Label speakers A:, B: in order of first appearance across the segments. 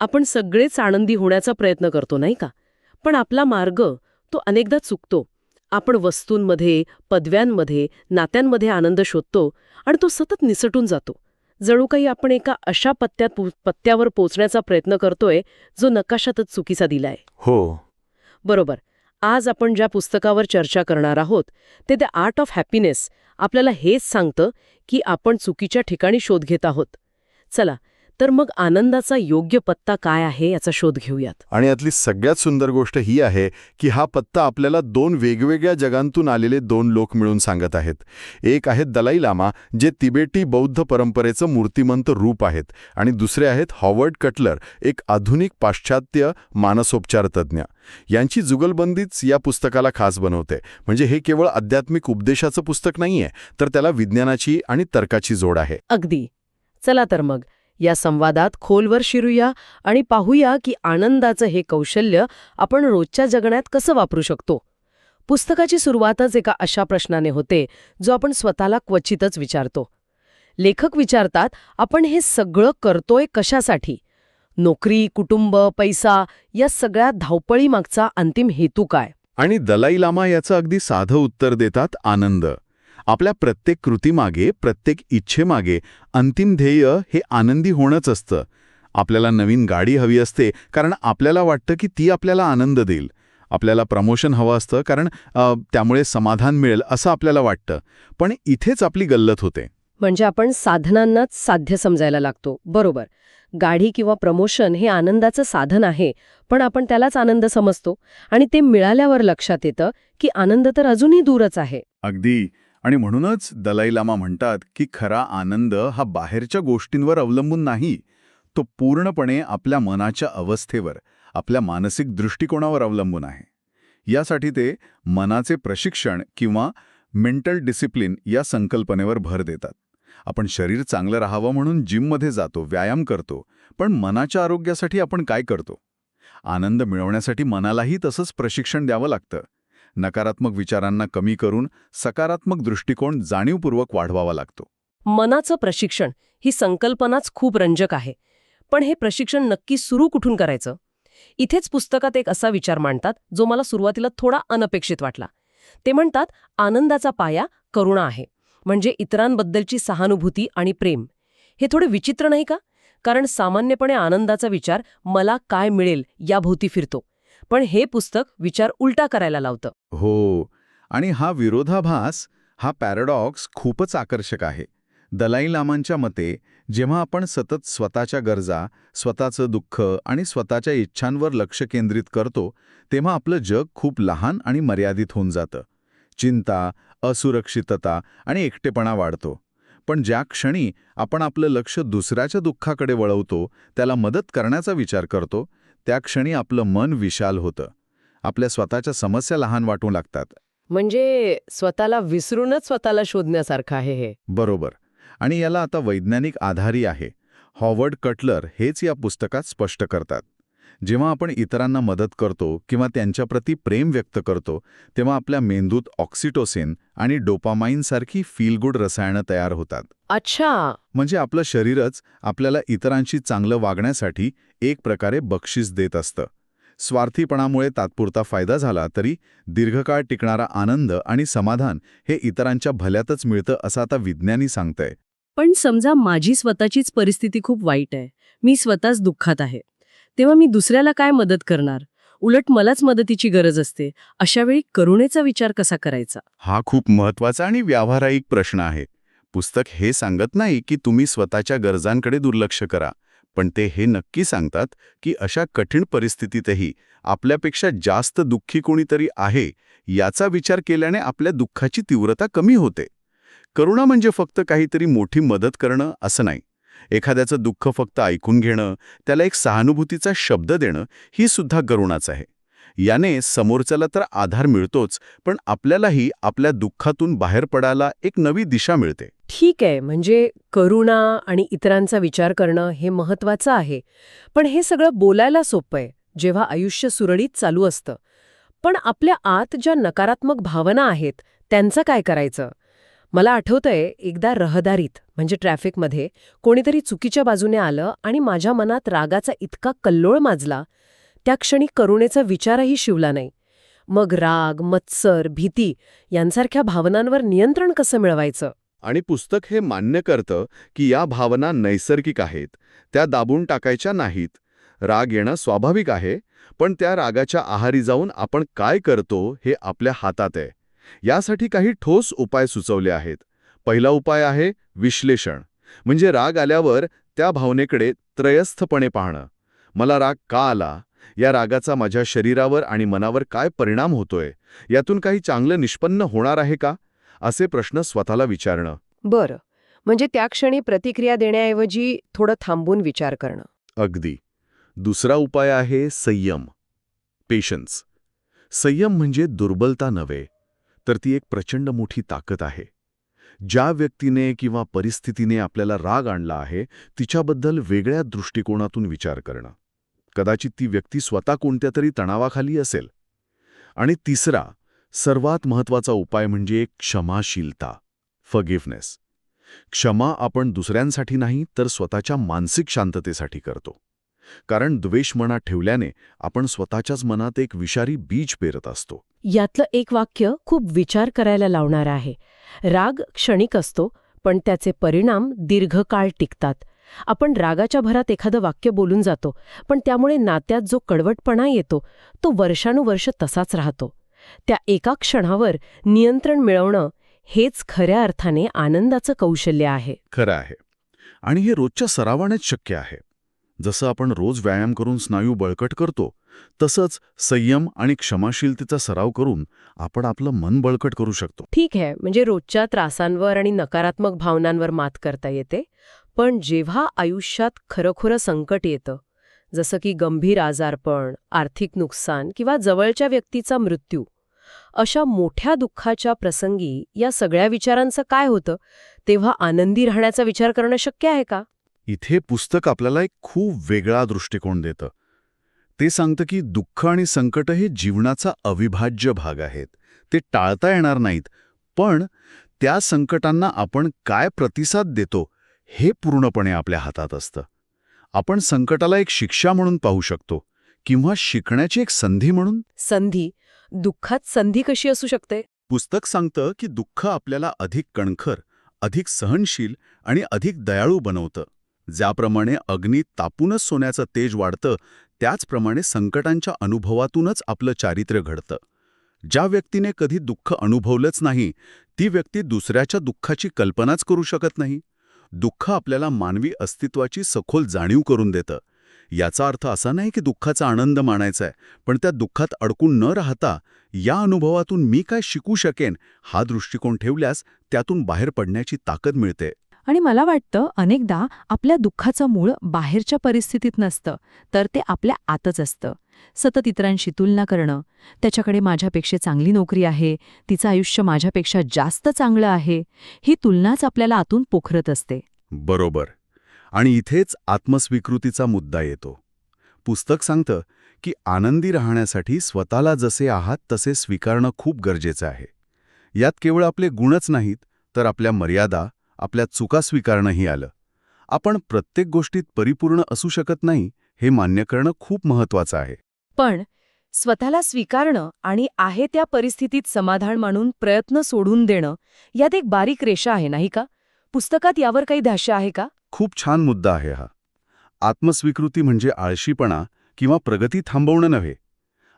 A: आपण सगळेच आनंदी होण्याचा प्रयत्न करतो नाही का? पण आपला मार्ग तो अनेकदा चुकतो. आपण वस्तूंमध्ये पदव्यांमध्ये नात्यांमध्ये आनंद शोधतो आणि तो सतत निसटून जातो. जणू काही आपण एका अशा पत्त्यात पत्त्यावर पोचण्याचा प्रयत्न करतोय जो नकाशातच चुकीचा दिलाय.
B: हो.
A: बरोबर. आज आपण ज्या पुस्तकावर चर्चा करणार आहोत ते द आर्ट ऑफ हॅपीनेस आपल्याला हेच सांगतं की आपण चुकीच्या ठिकाणी शोध घेत आहोत. चला तर मग आनंदाचा योग्य पत्ता काय आहे याचा शोध घेऊयात.
B: आणि यातली सगळ्यात सुंदर गोष्ट ही आहे की हा पत्ता आपल्याला दोन वेगवेगळ्या जगांतून आलेले दोन लोक मिळून सांगत आहेत. एक आहेत दलाई लामा जे तिबेटी बौद्ध परंपरेचं मूर्तिमंत रूप आहेत आणि दुसरे आहेत हॉवर्ड कटलर एक आधुनिक पाश्चात्य मानसोपचार तज्ज्ञ. यांची जुगलबंदीच या पुस्तकाला खास बनवते. म्हणजे हे केवळ आध्यात्मिक उपदेशाचं पुस्तक नाहीये तर त्याला विज्ञानाची आणि तर्काची जोड आहे.
A: अगदी. चला तर मग. या संवादात खोलवर शिरूया आणि पाहूया की आनंदाचं हे कौशल्य आपण रोजच्या जगण्यात कसं वापरू शकतो. पुस्तकाची सुरुवातच एका अशा प्रश्नाने होते जो आपण स्वतःला क्वचितच विचारतो. लेखक विचारतात आपण हे सगळं करतोय कशासाठी? नोकरी कुटुंब पैसा या सगळ्या धावपळीमागचा अंतिम हेतू काय?
B: आणि दलाई लामा याचं अगदी साधं उत्तर देतात आनंद. आपल्या प्रत्येक कृतीमागे प्रत्येक इच्छेमागे अंतिम ध्येय हे आनंदी होणंच असतं. आपल्याला नवीन गाडी हवी असते कारण आपल्याला वाटतं की ती आपल्याला आनंद देईल. आपल्याला प्रमोशन हवं असतं कारण त्यामुळे समाधान मिळेल असं आपल्याला वाटतं. पण इथेच आपली गल्लत होते.
A: म्हणजे आपण साधनांनाच साध्य समजायला लागतो. बरोबर. गाडी किंवा प्रमोशन हे आनंदाचं साधन आहे पण आपण त्यालाच आनंद समजतो. आणि ते मिळाल्यावर लक्षात येतं की आनंद तर अजूनही दूरच आहे.
B: अगदी. आणि म्हणूनच दलाई लामा म्हणतात की खरा आनंद हा बाहेरच्या गोष्टींवर अवलंबून नाही. तो पूर्णपणे आपल्या मनाच्या अवस्थेवर आपल्या मानसिक दृष्टिकोनावर अवलंबून आहे. यासाठी ते मनाचे प्रशिक्षण किंवा मेंटल डिसिप्लिन या संकल्पनेवर भर देतात. आपण शरीर चांगलं राहावं म्हणून जिममध्ये जातो व्यायाम करतो पण मनाच्या आरोग्यासाठी आपण काय करतो? आनंद मिळवण्यासाठी मनालाही तसंच प्रशिक्षण द्यावं लागतं. नकारात्मक विचारांना कमी करून सकारात्मक दृष्टिकोन जाणीवपूर्वक वाढवावा लागतो.
A: मनाचं प्रशिक्षण ही संकल्पनाच खूप रंजक आहे. पण हे प्रशिक्षण नक्की सुरू कुठून करायचं? इथेच पुस्तकात एक असा विचार मांडतात जो मला सुरुवातीला थोडा अनपेक्षित वाटला. ते म्हणतात आनंदाचा पाया करुणा आहे. म्हणजे इतरांबद्दलची सहानुभूती आणि प्रेम. हे थोडे विचित्र नाही का? कारण सामान्यपणे आनंदाचा विचार मला काय मिळेल याभोवती फिरतो. पण हे पुस्तक विचार उलटा करायला लावतं.
B: हो. आणि हा विरोधाभास हा पॅराडॉक्स खूपच आकर्षक आहे. दलाई लामांच्या मते जेव्हा आपण सतत स्वतःच्या गरजा स्वतःचं दुःख आणि स्वतःच्या इच्छांवर लक्ष केंद्रित करतो तेव्हा आपलं जग खूप लहान आणि मर्यादित होऊन जातं. चिंता असुरक्षितता आणि एकटेपणा वाढतो. पण ज्या क्षणी आपण आपलं लक्ष दुसऱ्याच्या दुःखाकडे वळवतो त्याला मदत करण्याचा विचार करतो त्या क्षणी आपलं मन विशाल होतं. आपल्या स्वतःच्या समस्या लहान वाटू लागतात.
A: म्हणजे स्वतःला विसरूनच स्वतःला शोधण्यासारखं आहे हे.
B: बरोबर. आणि याला आता वैज्ञानिक आधारही आहे. हॉवर्ड कटलर हेच या पुस्तकात स्पष्ट करतात. जेव्हा आपण इतरांना मदत करतो किंवा त्यांच्याप्रती प्रेम व्यक्त करतो तेव्हा आपल्या मेंदूत ऑक्सिटोसिन आणि डोपामाइन सारखी फील गुड रसायनं तयार होतात.
A: अच्छा.
B: म्हणजे आपलं शरीरच आपल्याला इतरांशी चांगलं वागण्यासाठी एक प्रकारे बक्षीस देत असतं. स्वार्थीपणामुळे तात्पुरता फायदा झाला तरी दीर्घकाळ टिकणारा आनंद आणि समाधान हे इतरांच्या भल्यातच मिळतं असं आता विज्ञानी सांगतंय.
A: पण समजा माझी स्वतःचीच परिस्थिती खूप वाईट आहे. मी स्वतःच दुःखात आहे. तेव्हा मी दुसऱ्याला काय मदत करणार? उलट मलाच मदतीची गरज असते. अशा वेळी करुणेचा विचार कसा करायचा?
B: हा खूप महत्त्वाचा आणि व्यावहारिक प्रश्न आहे. पुस्तक हे सांगत नाही की तुम्ही स्वतःच्या गरजांकडे दुर्लक्ष करा पण ते हे नक्की सांगतात की अशा कठीण परिस्थितीतही आपल्यापेक्षा जास्त दुःखी कोणीतरी आहे याचा विचार केल्याने आपल्या दुःखाची तीव्रता कमी होते. करुणा म्हणजे फक्त काहीतरी मोठी मदत करणं असं नाही. एखाद्याचं दुःख फक्त ऐकून घेणं त्याला एक सहानुभूतीचा शब्द देणं ही सुद्धा करुणाच आहे. याने समोरच्याला तर आधार मिळतोच पण आपल्यालाही आपल्या दुःखातून बाहेर पडायला एक नवी दिशा मिळते.
A: ठीक आहे म्हणजे करुणा आणि इतरांचा विचार करणं हे महत्वाचं आहे. पण हे सगळं बोलायला सोपं आहे जेव्हा आयुष्य सुरळीत चालू असतं. पण आपल्या आत ज्या नकारात्मक भावना आहेत त्यांचं काय करायचं? मला आठवतंय एकदा रहदारीत म्हणजे ट्रॅफिकमध्ये कोणीतरी चुकीच्या बाजूने आलं आणि माझ्या मनात रागाचा इतका कल्लोळ माजला त्या क्षणी करुणेचा विचारही शिवला नाही. मग राग मत्सर भीती यांसारख्या भावनांवर नियंत्रण कसं मिळवायचं?
B: आणि पुस्तक हे मान्य करतं की या भावना नैसर्गिक आहेत त्या दाबून टाकायच्या नाहीत. राग येणं स्वाभाविक आहे पण त्या रागाच्या आहारी जाऊन आपण काय करतो हे आपल्या हातात आहे. यासाठी काही ठोस उपाय सुचवले आहेत. पहिला उपाय आहे विश्लेषण. म्हणजे राग आल्यावर त्या भावनेकडे त्रयस्थपणे पाहणं. मला राग का आला? या रागाचा माझ्या शरीरावर आणि मनावर काय परिणाम होतोय? यातून काही चांगलं निष्पन्न होणार आहे का? असे प्रश्न स्वतःला विचारणं.
A: बरं. म्हणजे त्या क्षणी प्रतिक्रिया देण्याऐवजी थोडं थांबून विचार करणं.
B: अगदी. दुसरा उपाय आहे संयम. पेशन्स. संयम म्हणजे दुर्बलता नव्हे. तर ती एक प्रचंड मोठी ताकद आहे. ज्या व्यक्तीने किंवा परिस्थितीने आपल्याला राग आणला आहे तिच्याबद्दल वेगळ्या दृष्टिकोनातून विचार करणं. कदाचित ती व्यक्ती स्वतः कोणत्या तरी तणावाखाली असेल. आणि तिसरा सर्वात महत्त्वाचा उपाय म्हणजे क्षमाशीलता फगिव्हनेस क्षमा आपण दुसऱ्यांसाठी नाही तर स्वतःच्या मानसिक शांततेसाठी करतो. कारण द्वेष मनात ठेवल्याने आपण स्वतःच्याच मनात एक विषारी बीज पेरत असतो.
A: यातलं एक वाक्य खूप विचार करायला लावणारं आहे. राग क्षणिक असतो पण त्याचे परिणाम दीर्घकाळ टिकतात. आपण रागाच्या भरात एखादं वाक्य बोलून जातो पण त्यामुळे नात्यात जो कडवटपणा येतो तो वर्षानुवर्ष तसाच राहतो. त्या एका क्षणावर नियंत्रण मिळवणं हेच खऱ्या अर्थाने आनंदाचं कौशल्य आहे.
B: खरं आहे. आणि हे रोजच्या सरावानेच शक्य आहे. जसं आपण रोज व्यायाम करून स्नायू बळकट करतो तसंच संयम आणि क्षमाशीलतेचा सराव करून आपण आपलं मन बळकट करू शकतो.
A: ठीक आहे म्हणजे रोजच्या त्रासांवर आणि नकारात्मक भावनांवर मात करता येते पण जेव्हा आयुष्यात खरंखुरं संकट येतं जसं की गंभीर आजारपण आर्थिक नुकसान किंवा जवळच्या व्यक्तीचा मृत्यू अशा मोठ्या दुःखाच्या प्रसंगी या सगळ्या विचारांचं काय होतं? तेव्हा आनंदी राहण्याचा विचार करणं शक्य आहे का?
B: इथे पुस्तक आपल्याला एक खूप वेगळा दृष्टिकोन देतं. ते सांगतं की दुःख आणि संकट हे जीवनाचा अविभाज्य भाग आहेत. ते टाळता येणार नाहीत पण त्या संकटांना आपण काय प्रतिसाद देतो हे पूर्णपणे आपल्या हातात असतं. आपण संकटाला एक शिक्षा म्हणून पाहू शकतो किंवा शिकण्याची एक संधी म्हणून?
A: संधी? दुःखात संधी कशी असू शकते?
B: पुस्तक सांगतं की दुःख आपल्याला अधिक कणखर अधिक सहनशील आणि अधिक दयाळू बनवतं. ज्याप्रमाणे अग्नी तापूनच सोन्याचं तेज वाढतं त्याचप्रमाणे संकटांच्या अनुभवातूनच आपलं चारित्र्य घडतं. ज्या व्यक्तीने कधी दुःख अनुभवलंच नाही ती व्यक्ती दुसऱ्याच्या दुःखाची कल्पनाच करू शकत नाही. दुःख आपल्याला मानवी अस्तित्वाची सखोल जाणीव करून देतं. याचा अर्थ असा नाही की दुःखाचा आनंद मानायचा आहे पण त्या दुःखात अडकून न राहता या अनुभवातून मी काय शिकू शकेन हा दृष्टिकोन ठेवल्यास त्यातून बाहेर पडण्याची ताकद मिळते.
C: आणि मला वाटतं अनेकदा आपल्या दुःखाचं मूळ बाहेरच्या परिस्थितीत नसतं तर ते आपल्या आतच असतं. सतत इतरांशी तुलना करणं त्याच्याकडे माझ्यापेक्षा चांगली नोकरी आहे तिचं आयुष्य माझ्यापेक्षा जास्त चांगलं आहे ही तुलनाच आपल्याला आतून पोखरत असते.
B: बरोबर. आणि इथेच आत्मस्वीकृतीचा मुद्दा येतो. पुस्तक सांगतं की आनंदी राहण्यासाठी स्वतःला जसे आहात तसे स्वीकारणं खूप गरजेचं आहे. यात केवळ आपले गुणच नाहीत तर आपल्या मर्यादा आपल्या चुका स्वीकारणंही आलं. आपण प्रत्येक गोष्टीत परिपूर्ण असू शकत नाही हे मान्य करणं खूप महत्वाचं आहे.
C: पण स्वतःला स्वीकारणं आणि आहे त्या परिस्थितीत समाधान मानून प्रयत्न सोडून देणं यात एक बारीक रेषा आहे नाही का? पुस्तकात यावर काही धाष्य आहे का?
B: खूप छान मुद्दा आहे हा. आत्मस्वीकृती म्हणजे आळशीपणा किंवा प्रगती थांबवणं नव्हे.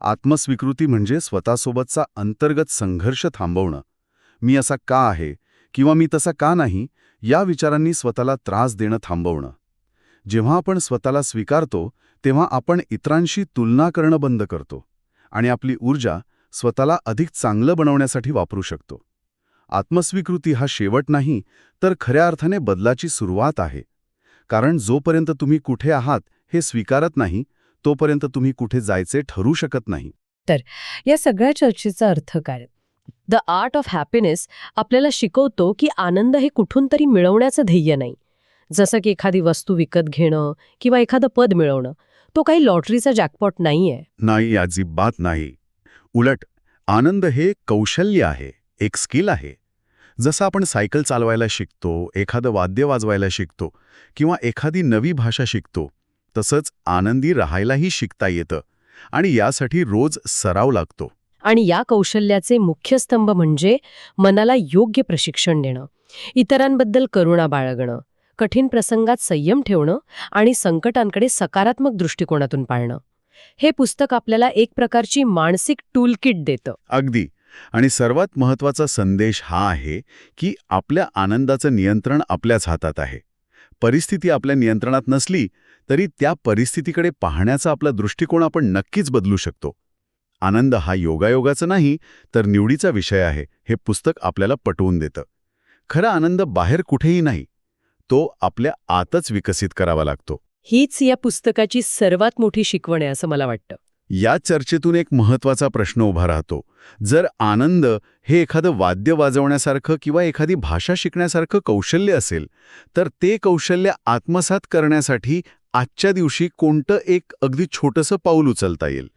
B: आत्मस्वीकृती म्हणजे स्वतःसोबतचा अंतर्गत संघर्ष थांबवणं. मी असा का आहे? किंवा मी तसा का नाही या विचारांनी स्वतःला त्रास देणं थांबवणं. जेव्हा आपण स्वतःला स्वीकारतो तेव्हा आपण इतरांशी तुलना करणं बंद करतो आणि आपली ऊर्जा स्वतःला अधिक चांगलं बनवण्यासाठी वापरू शकतो. आत्मस्वीकृती हा शेवट नाही तर खऱ्या अर्थाने बदलाची सुरुवात आहे. कारण जोपर्यंत तुम्ही कुठे आहात हे स्वीकारत नाही तोपर्यंत तुम्ही कुठे जायचे ठरू शकत नाही.
A: या सगळ्या चर्चेचा अर्थ काय? द आर्ट ऑफ हॅपीनेस आपल्याला शिकवतो की आनंद हे कुठून तरी मिळवण्याचं ध्येय नाही. जसं की एखादी वस्तू विकत घेणं किंवा एखादं पद मिळवणं तो काही लॉटरीचा जॅकपॉट नाहीये.
B: नाही अजिबात नाही. उलट आनंद हे कौशल्य आहे एक स्किल आहे. जसं आपण सायकल चालवायला शिकतो एखादं वाद्य वाजवायला शिकतो किंवा एखादी नवी भाषा शिकतो तसंच आनंदी राहायलाही शिकता येतं आणि यासाठी रोज सराव लागतो.
A: आणि या कौशल्याचे मुख्य स्तंभ म्हणजे मनाला योग्य प्रशिक्षण देणं इतरांबद्दल करुणा बाळगणं कठीण प्रसंगात संयम ठेवणं आणि संकटांकडे सकारात्मक दृष्टिकोनातून पाळणं. हे पुस्तक आपल्याला एक प्रकारची मानसिक टूलकिट देतं.
B: अगदी. आणि सर्वात महत्त्वाचा संदेश हा आहे की आपल्या आनंदाचं नियंत्रण आपल्याच हातात आहे. परिस्थिती आपल्या नियंत्रणात नसली तरी त्या परिस्थितीकडे पाहण्याचा आपला दृष्टिकोन आपण नक्कीच बदलू शकतो. आनंद हा योगायोगाचा नाही तर निवडीचा विषय आहे हे पुस्तक आपल्याला पटवून देतं. खरा आनंद बाहेर कुठेही नाही तो आपल्या आतच विकसित करावा लागतो.
A: हीच या पुस्तकाची सर्वात मोठी शिकवण आहे असं मला वाटतं.
B: या चर्चेतून एक महत्त्वाचा प्रश्न उभा राहतो. जर आनंद हे एखादं वाद्य वाजवण्यासारखं किंवा एखादी भाषा शिकण्यासारखं कौशल्य असेल तर ते कौशल्य आत्मसात करण्यासाठी आजच्या दिवशी कोणतं एक अगदी छोटंसं पाऊल उचलता येईल?